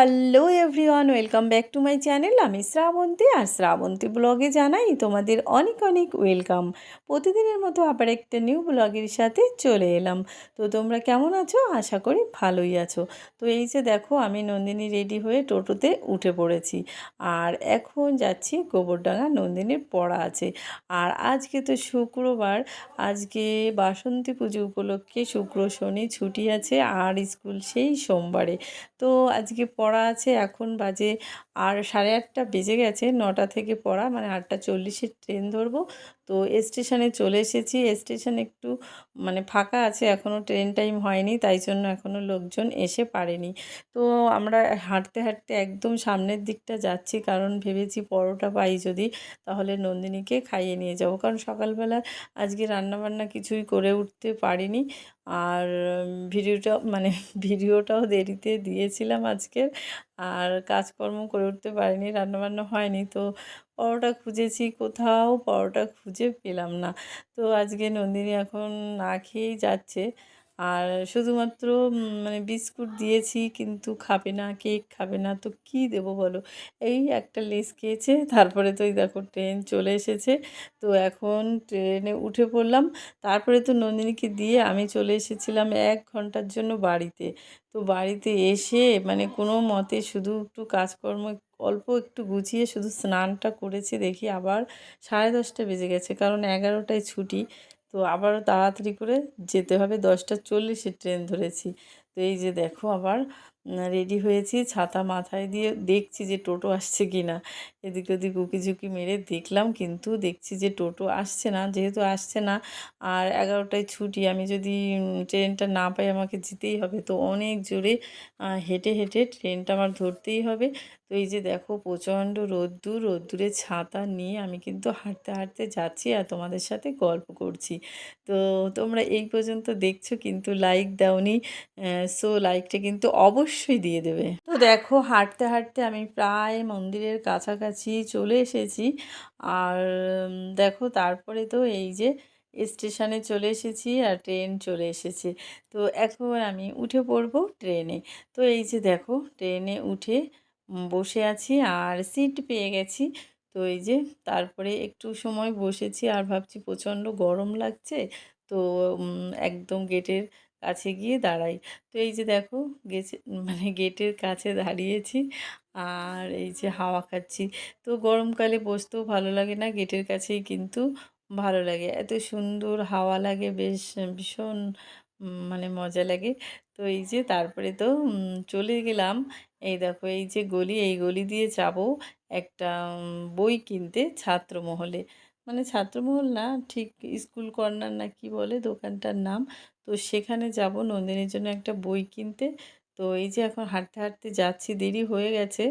Hello everyone welcome back to my channel আমি শ্রাবন্তী আর শ্রাবন্তী ব্লগে জানাই তোমাদের অনেক অনেক ওয়েলকাম প্রতিদিনের মতো আবার একটা নিউ ব্লগের সাথে চলে এলাম। তো তোমরা কেমন আছো? আশা করি ভালোই আছো। তো এই যে দেখো, আমি নন্দিনী রেডি হয়ে টোটোতে উঠে পড়েছি। আর এখন যাচ্ছি গোবরডাঙ্গা নন্দিনীর পড়া আছে। আর আজকে তো শুক্রবার, আজকে বাসন্তী পুজো উপলক্ষে শুক্র শনি ছুটি আছে আর স্কুল সেই সোমবারে। তো আজকে পড়া আছে, এখন বাজে আর সাড়ে আটটা বেজে গেছে, নটা থেকে পড়া মানে আটটা চল্লিশের ট্রেন ধরবো। তো স্টেশনে চলে এসেছি, স্টেশন একটু মানে ফাঁকা আছে এখনও ট্রেন টাইম হয়নি, তাই জন্য এখনও লোকজন এসে পারেনি। তো আমরা হাঁটতে হাঁটতে একদম সামনের দিকটা যাচ্ছি, কারণ ভেবেছি পরোটা পাই যদি, তাহলে নন্দিনীকে খাইয়ে নিয়ে যাব। কারণ সকালবেলা আজকে রান্নাবান্না কিছুই করে উঠতে পারিনি। আর ভিডিওটা মানে ভিডিওটাও দেরিতে দিয়েছিলাম আজকের। আর কাজকর্ম করে উঠতে পারিনি, রান্নাবান্না হয়নি। তো পরোটা খুঁজেছি কোথাও, পরোটা খুঁজে পেলাম না। তো আজকে নন্দিনী এখন না খেয়েই যাচ্ছে। আর শুধুমাত্র মানে বিস্কুট দিয়েছি কিন্তু খাবে না, কেক খাবে না, তো কী দেবো বলো? এই একটা লেস খেয়েছে, তারপরে তো দেখো ট্রেন চলে এসেছে। তো এখন ট্রেনে উঠে পড়লাম, তারপরে তো নন্দিনীকে দিয়ে আমি চলে এসেছিলাম এক ঘণ্টার জন্য বাড়িতে। তো বাড়িতে এসে মানে কোনো মতে শুধু একটু কাজকর্ম, অল্প একটু গুছিয়ে শুধু স্নানটা করেছি, দেখি আবার সাড়ে দশটা বেজে গেছে, কারণ এগারোটায় ছুটি। তো আবার তাড়াতাড়ি করে যেতে হবে। দশটা চল্লিশে ট্রেন ধরেছি। তো এই যে দেখো আবার রেডি হয়েছি। ছাতা মাথায় দিয়ে দেখছি যে টোটো আসছে কি না এদিক ওদিক উকি ঝুঁকি মেরে দেখলাম, কিন্তু দেখছি যে টোটো আসছে না, যেহেতু আসছে না, আর এগারোটায় ছুটি, আমি যদি ট্রেনটা না পাই আমাকে যেতেই হবে। তো অনেক জোরে হেঁটে হেঁটে ট্রেনটা আমার ধরতেই হবে। তো এই যে দেখো, প্রচণ্ড রোদ্দুর, রোদ্দুরে ছাতা নিয়ে আমি কিন্তু হাঁটতে হাঁটতে যাচ্ছি আর তোমাদের সাথে গল্প করছি। তো তোমরা এই পর্যন্ত দেখছ, কিন্তু লাইক দাওনি। সো লাইকটা কিন্তু অবশ্যই দিয়ে দেবে। তো দেখো, হাঁটতে হাঁটতে আমি প্রায় মন্দিরের কাছাকাছি চলে এসেছি। আর দেখো, তারপরে তো এই যে স্টেশনে চলে এসেছি আর ট্রেন চলে এসেছে। তো এখন আমি উঠে পড়ব ট্রেনে। তো এই যে দেখো, ট্রেনে উঠে বসে আছি আর সিট পেয়ে গেছি। তো এই যে তারপরে একটু সময় বসেছি আর ভাবছি প্রচণ্ড গরম লাগছে। তো একদম গেটের কাছে গিয়ে দাঁড়াই। তো এই যে দেখো গেছে মানে গেটের কাছে দাঁড়িয়েছি আর এই যে হাওয়া খাচ্ছি। তো গরমকালে বসতেও ভালো লাগে না, গেটের কাছেই কিন্তু ভালো লাগে। এত সুন্দর হাওয়া লাগে, বেশ ভীষণ মানে মজা লাগে। তো এই যে তারপরে তো চলে গেলাম। এই দেখো এই যে গলি, এই গলি দিয়ে যাব একটা বই কিনতে ছাত্রমহলে। মানে ছাত্রমহল না, ঠিক স্কুল কর্নার না কি বলে দোকানটার নাম। তো সেখানে যাব নন্দিনীর জন্য একটা বই কিনতে। তো এই যে এখন হাঁটতে হাঁটতে যাচ্ছি, দেরি হয়ে গেছে।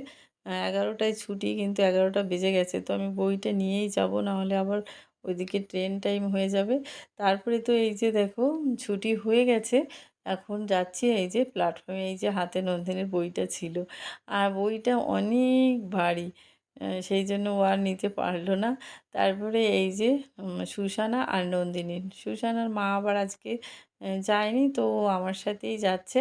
এগারোটায় ছুটি কিন্তু এগারোটা বেজে গেছে। তো আমি বইটা নিয়েই যাব, নাহলে আবার ওইদিকে ট্রেন টাইম হয়ে যাবে। তারপরে তো এই যে দেখো, ছুটি হয়ে গেছে। এখন যাচ্ছি এই যে প্ল্যাটফর্মে এই যে হাতে নন্দিনীর বইটা ছিল। আর বইটা অনেক ভারী। সেই জন্য ও আর নিতে পারল না। তারপরে এই যে সুসানা আর নন্দিনী সুসানার মা আবার আজকে যায়নি। তো আমার সাথেই যাচ্ছে।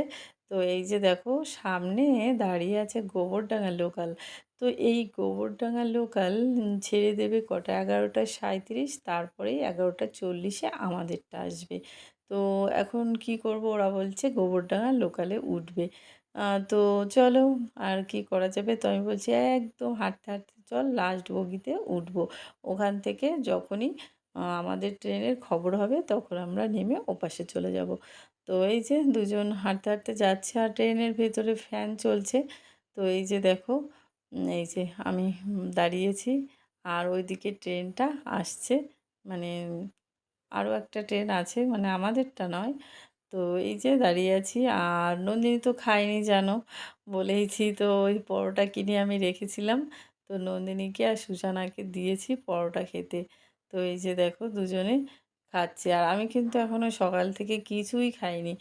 তো এই যে দেখো, সামনে দাঁড়িয়ে আছে গোবরডাঙ্গা লোকাল। তো এই গোবরডাঙ্গা লোকাল ছেড়ে দেবে কটা? এগারোটা সাঁত্রিশ তারপরেই এগারোটা চল্লিশে আমাদেরটা আসবে। তো এখন কি করব? ওরা বলছে গোবরডাঙ্গা লোকালে উঠবে। তো চলো, আর কি করা যাবে? তো আমি বলছি, একদম হাঁটতে হাঁটতে চল লাস্ট বগিতে উঠবো। ওখান থেকে যখনই আমাদের ট্রেনের খবর হবে, তখন আমরা নেমে ওপাশে চলে যাব। তো এই যে দুজন হাঁটতে হাঁটতে যাচ্ছে আর ট্রেনের ভেতরে ফ্যান চলছে। তো এই যে দেখো এই যে আমি দাঁড়িয়েছি আর ওইদিকে ট্রেনটা আসছে। মানে আরও একটা ট্রেন আছে মানে আমাদেরটা নয়। তো এই যে দাঁড়িয়ে আছি আর নন্দিনী তো খায়নি, জানো। বলেইছি, তো ওই পরোটা কিনে আমি রেখেছিলাম? তো নন্দিনীকে আর সুজানাকে দিয়েছি পরোটা খেতে। তো এই যে দেখো দুজনে খাচ্ছি। আর আমি কিন্তু এখনও সকাল থেকে কিছুই খাইনি।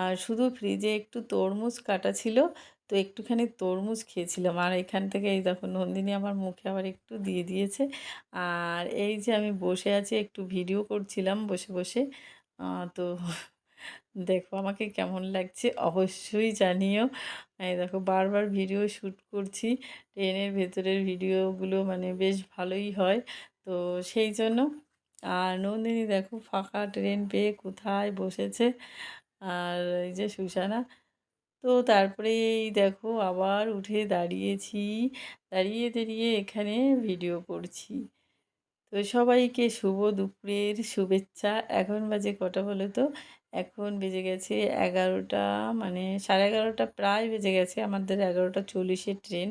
আর শুধু ফ্রিজে একটু তরমুজ কাটা ছিল, তো একটুখানি তরমুজ খেয়েছিলাম। আর এখান থেকে এই দেখো নন্দিনী আমার মুখে আবার একটু দিয়ে দিয়েছে। আর এই যে আমি বসে আছি, একটু ভিডিও করছিলাম বসে বসে। তো দেখো আমাকে কেমন লাগছে অবশ্যই জানিও। এই দেখো বারবার ভিডিও শ্যুট করছি। ট্রেনের ভেতরের ভিডিওগুলো মানে বেশ ভালোই হয়। তো সেই জন্য। আর নন্দিনী দেখো ফাঁকা ট্রেন পেয়ে কোথায় বসেছে? আর এই যে সুশানা। তো তারপরে এই দেখো আবার উঠে দাঁড়িয়েছি। দাঁড়িয়ে দাঁড়িয়ে এখানে ভিডিও করছি। তো সবাইকে শুভ দুপুরের শুভেচ্ছা। এখন বাজে কটা বলো তো? এখন বেজে গেছে এগারোটা মানে সাড়ে এগারোটা প্রায় বেজে গেছে আমাদের এগারোটা চল্লিশের ট্রেন।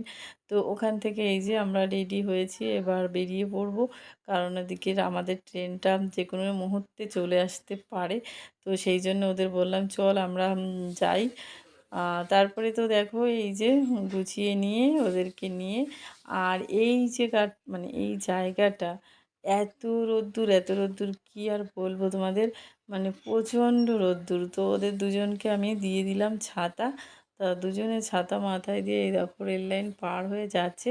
তো ওখান থেকে এই যে আমরা রেডি হয়েছি, এবার বেরিয়ে পড়ব। কারণ ওদিকে আমাদের ট্রেনটা যে কোনো মুহূর্তে চলে আসতে পারে। তো সেই জন্য ওদের বললাম, চল আমরা যাই। তারপরে তো দেখো এই যে গুছিয়ে নিয়ে ওদেরকে নিয়ে আর এই যে মানে এই জায়গাটা এত রোদ্দুর এত রোদ্দুর, কী আর বলব তোমাদের? মানে প্রচণ্ড রোদ্দুর। তো ওদের দুজনকে আমি দিয়ে দিলাম ছাতা। তা দুজনে ছাতা মাথায় দিয়ে এই দেখো রেল লাইন পার হয়ে যাচ্ছে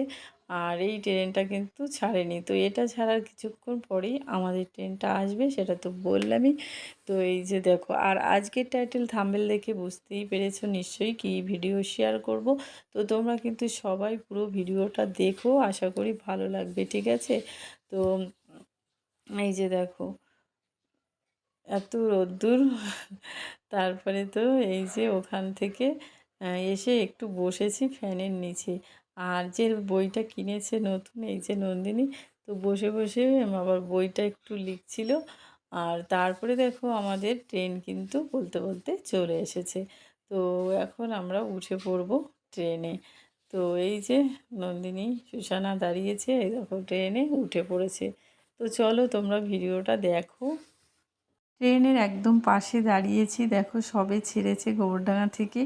আর এই ট্রেনটা কিন্তু ছাড়েনি। তো এটা ছাড়ার কিছুক্ষণ পরেই আমাদের ট্রেনটা আসবে, সেটা তো বললামই। তো এই যে দেখো, আর আজকের টাইটেল থাম্বেল দেখে বুঝতেই পেরেছ নিশ্চয়ই কি ভিডিও শেয়ার করব। তো তোমরা কিন্তু সবাই পুরো ভিডিওটা দেখো, আশা করি ভালো লাগবে, ঠিক আছে? তো এই যে দেখো, এত রোদ্দুর। তারপরে তো এই যে ওখান থেকে এসে একটু বসেছি ফ্যানের নিচে। আর যে বইটা কিনেছে নতুন, এই যে নন্দিনী, তো বসে বসে আবার বইটা একটু লিখছিল। আর তারপরে দেখো আমাদের ট্রেন কিন্তু বলতে বলতে চলে এসেছে। তো এখন আমরা উঠে পড়ব ট্রেনে। তো এই যে নন্দিনী সুসানা দাঁড়িয়েছে, এই দেখো ট্রেনে উঠে পড়েছে। তো চলো তোমরা ভিডিওটা দেখো। ট্রেনের একদম পাশে দাঁড়িয়েছি, দেখো সবে ছেড়েছে গোবরডাঙ্গা থেকে।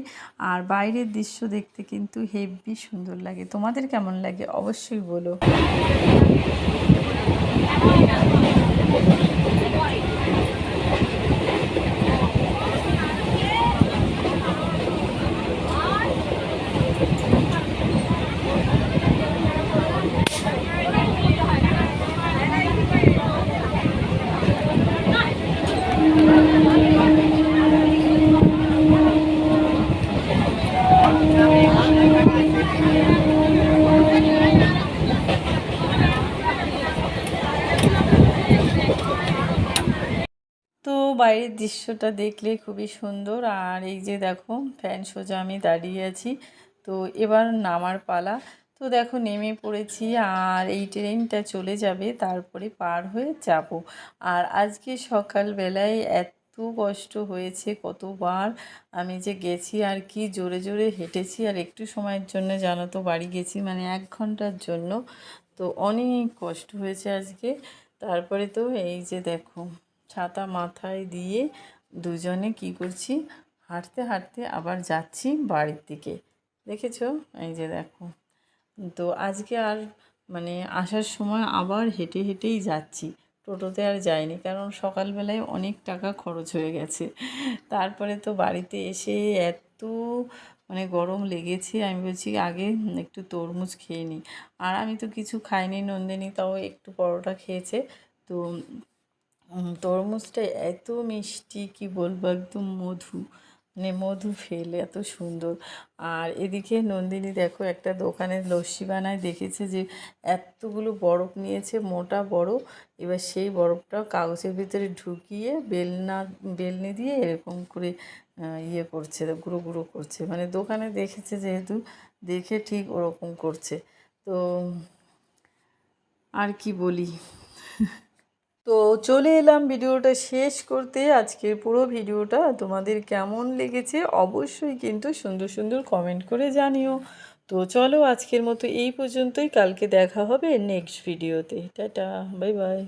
আর বাইরের দৃশ্য দেখতে কিন্তু হেভি সুন্দর লাগে। তোমাদের কেমন লাগে অবশ্যই বলো। বাইরের দৃশ্যটা দেখলে খুবই সুন্দর। আর এই যে দেখো, ফ্যান সোজা আমি দাঁড়িয়ে আছি। তো এবার নামার পালা। তো দেখো, নেমে পড়েছি আর এই ট্রেনটা চলে যাবে, তারপরে পার হয়ে যাব। আর আজকে সকালবেলায় এত কষ্ট হয়েছে, কতবার আমি যে গেছি আর কি জোরে জোরে হেঁটেছি। আর একটু সময়ের জন্য জানো তো, বাড়ি গেছি মানে এক ঘণ্টার জন্য। তো অনেক কষ্ট হয়েছে আজকে। তারপরে তো এই যে দেখো ছাতা মাথায় দিয়ে দুজনে কি করছি? হাঁটতে হাঁটতে আবার যাচ্ছি বাড়ির দিকে। দেখেছ? এই যে দেখো। তো আজকে আর মানে আসার সময় আবার হেঁটে, হেঁটেই যাচ্ছি। টোটোতে আর যাইনি কারণ সকালবেলায় অনেক টাকা খরচ হয়ে গেছে। তারপরে তো বাড়িতে এসে এত মানে গরম লেগেছে, আমি বলছি আগে একটু তরমুজ খেয়ে নিই। আর আমি তো কিছু খাইনি, নন্দিনী তাও একটু পরোটা খেয়েছে। তো তরমুজটা এত মিষ্টি, কি বলব, একদম মধু। মানে মধু ফেল, এত সুন্দর। আর এদিকে নন্দিনী দেখো, একটা দোকানে লস্যি বানায় দেখেছে যে এতগুলো বরফ নিয়েছে, মোটা বরফ। এবার সেই বরফটা কাগজের ভিতরে ঢুকিয়ে বেলনা, বেলনি দিয়ে এরকম করে ইয়ে করছে, গুঁড়ো গুঁড়ো করছে। মানে দোকানে দেখেছে যেহেতু, দেখে ঠিক ওরকম করছে। তো আর কি বলি? তো চলে এলাম ভিডিওটা শেষ করতে। আজকের পুরো ভিডিওটা তোমাদের কেমন লেগেছে অবশ্যই কিন্তু সুন্দর সুন্দর কমেন্ট করে জানিও। তো চলো আজকের মতো এই পর্যন্তই। কালকে দেখা হবে নেক্সট ভিডিওতে টাটা বাই বাই